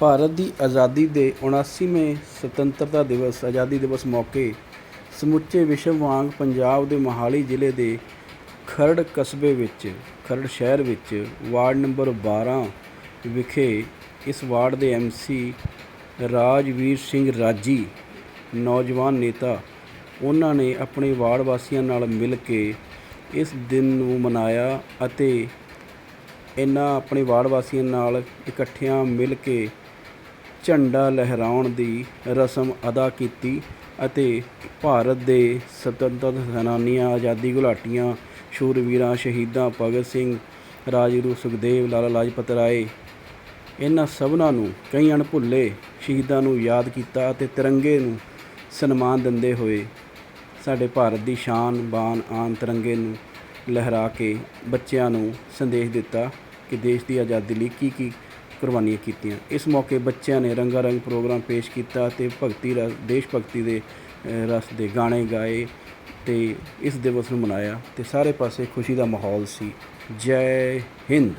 ਭਾਰਤ ਦੀ ਆਜ਼ਾਦੀ ਦੇ 79ਵੇਂ ਸੁਤੰਤਰਤਾ ਦਿਵਸ, ਆਜ਼ਾਦੀ ਦਿਵਸ ਮੌਕੇ ਸਮੁੱਚੇ ਵਿਸ਼ਵ ਵਾਂਗ ਪੰਜਾਬ ਦੇ ਮੋਹਾਲੀ ਜ਼ਿਲ੍ਹੇ ਦੇ ਖਰੜ ਕਸਬੇ ਵਿੱਚ, ਖਰੜ ਸ਼ਹਿਰ ਵਿੱਚ ਵਾਰਡ ਨੰਬਰ 12 ਵਿਖੇ ਇਸ ਵਾਰਡ ਦੇ ਐਮਸੀ ਰਾਜਵੀਰ ਸਿੰਘ ਰਾਜੀ, ਨੌਜਵਾਨ ਨੇਤਾ, ਉਹਨਾਂ ਨੇ ਆਪਣੇ ਵਾਰਡ ਵਾਸੀਆਂ ਨਾਲ ਮਿਲ ਕੇ ਇਸ ਦਿਨ ਨੂੰ ਮਨਾਇਆ ਅਤੇ ਇਹਨਾਂ ਆਪਣੇ ਵਾਰਡ ਵਾਸੀਆਂ ਨਾਲ ਇਕੱਠਿਆਂ ਮਿਲ ਕੇ ਝੰਡਾ ਲਹਿਰਾਉਣ ਦੀ ਰਸਮ ਅਦਾ ਕੀਤੀ ਅਤੇ ਭਾਰਤ ਦੇ ਸੁਤੰਤਰਤਾ ਸੈਨਾਨੀਆਂ, ਆਜ਼ਾਦੀ ਘੁਲਾਟੀਆਂ ਸ਼ੂਰਵੀਰਾਂ, ਸ਼ਹੀਦਾਂ ਭਗਤ ਸਿੰਘ ਰਾਜਗੁਰੂ ਸੁਖਦੇਵ, ਲਾਲਾ ਲਾਜਪਤ ਰਾਏ, ਇਹਨਾਂ ਸਭਨਾਂ ਨੂੰ ਕਈ ਅਣਭੁੱਲੇ ਸ਼ਹੀਦਾਂ ਨੂੰ ਯਾਦ ਕੀਤਾ ਅਤੇ ਤਿਰੰਗੇ ਨੂੰ ਸਨਮਾਨ ਦਿੰਦੇ ਹੋਏ ਸਾਡੇ ਭਾਰਤ ਦੀ ਸ਼ਾਨ ਬਾਨ ਆਨ ਤਿਰੰਗੇ ਨੂੰ ਲਹਿਰਾ ਕੇ ਬੱਚਿਆਂ ਨੂੰ ਸੰਦੇਸ਼ ਦਿੱਤਾ ਕਿ ਦੇਸ਼ ਦੀ ਆਜ਼ਾਦੀ ਲਈ ਕੀ ਕੀ ਕੁਰਬਾਨੀਆਂ ਕੀਤੀਆਂ। ਇਸ ਮੌਕੇ ਬੱਚਿਆਂ ਨੇ ਰੰਗਾ ਰੰਗ ਪ੍ਰੋਗਰਾਮ ਪੇਸ਼ ਕੀਤਾ ਅਤੇ ਭਗਤੀ ਰਸ ਦੇਸ਼ ਭਗਤੀ ਦੇ ਰਸ ਦੇ ਗਾਣੇ ਗਾਏ ਤੇ ਇਸ ਦਿਵਸ ਨੂੰ ਮਨਾਇਆ ਤੇ ਸਾਰੇ ਪਾਸੇ ਖੁਸ਼ੀ ਦਾ ਮਾਹੌਲ ਸੀ। ਜੈ ਹਿੰਦ!